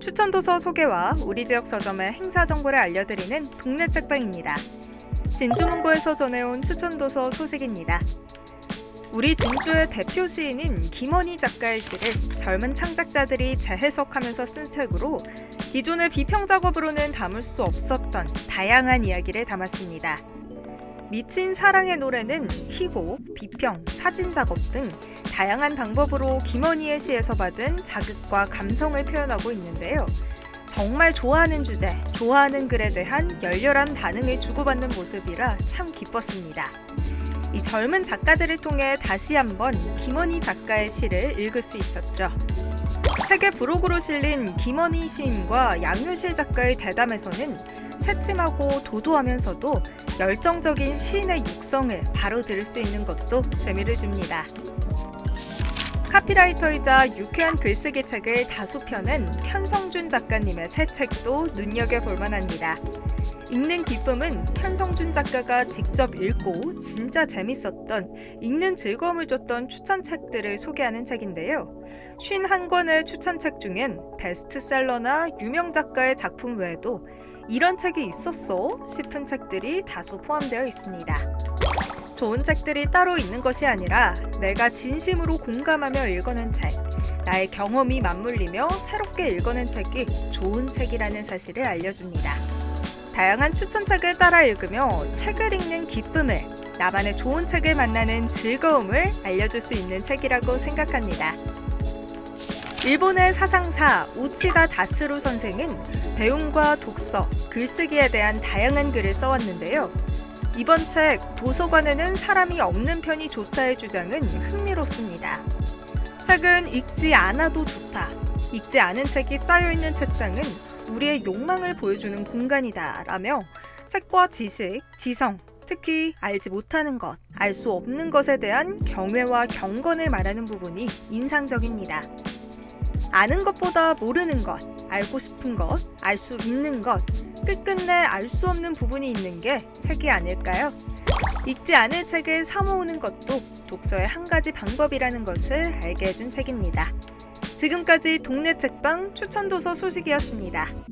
추천 도서 소개와 우리 지역 서점의 행사 정보를 알려드리는 동네 책방입니다. 진주문고에서 전해온 추천 도서 소식입니다. 우리 진주의 대표 시인인 김원희 작가의 시를 젊은 창작자들이 재해석하면서 쓴 책으로 기존의 비평 작업으로는 담을 수 없었던 다양한 이야기를 담았습니다. 미친 사랑의 노래는 희곡, 비평, 사진 작업 등 다양한 방법으로 김원희의 시에서 받은 자극과 감성을 표현하고 있는데요. 정말 좋아하는 주제, 좋아하는 글에 대한 열렬한 반응을 주고받는 모습이라 참 기뻤습니다. 이 젊은 작가들을 통해 다시 한번 김원희 작가의 시를 읽을 수 있었죠. 책의 부록으로 실린 김원희 시인과 양효실 작가의 대담에서는 새침하고 도도하면서도 열정적인 시인의 육성을 바로 들을 수 있는 것도 재미를 줍니다. 카피라이터이자 유쾌한 글쓰기 책을 다수 펴낸 편성준 작가님의 새 책도 눈여겨볼 만합니다. 읽는 기쁨은 편성준 작가가 직접 읽고 진짜 재밌었던 읽는 즐거움을 줬던 추천책들을 소개하는 책인데요. 51권의 추천책 중엔 베스트셀러나 유명 작가의 작품 외에도 이런 책이 있었어 싶은 책들이 다수 포함되어 있습니다. 좋은 책들이 따로 있는 것이 아니라 내가 진심으로 공감하며 읽어낸 책, 나의 경험이 맞물리며 새롭게 읽어낸 책이 좋은 책이라는 사실을 알려줍니다. 다양한 추천책을 따라 읽으며 책을 읽는 기쁨을, 나만의 좋은 책을 만나는 즐거움을 알려줄 수 있는 책이라고 생각합니다. 일본의 사상사 우치다 다스루 선생은 배움과 독서, 글쓰기에 대한 다양한 글을 써왔는데요. 이번 책 도서관에는 사람이 없는 편이 좋다의 주장은 흥미롭습니다. 책은 읽지 않아도 좋다. 읽지 않은 책이 쌓여 있는 책장은 우리의 욕망을 보여주는 공간이다 라며 책과 지식, 지성, 특히 알지 못하는 것, 알 수 없는 것에 대한 경외와 경건을 말하는 부분이 인상적입니다. 아는 것보다 모르는 것, 알고 싶은 것, 알 수 있는 것, 끝끝내 알 수 없는 부분이 있는 게 책이 아닐까요? 읽지 않을 책을 사모으는 것도 독서의 한 가지 방법이라는 것을 알게 해준 책입니다. 지금까지 동네 책방 추천 도서 소식이었습니다.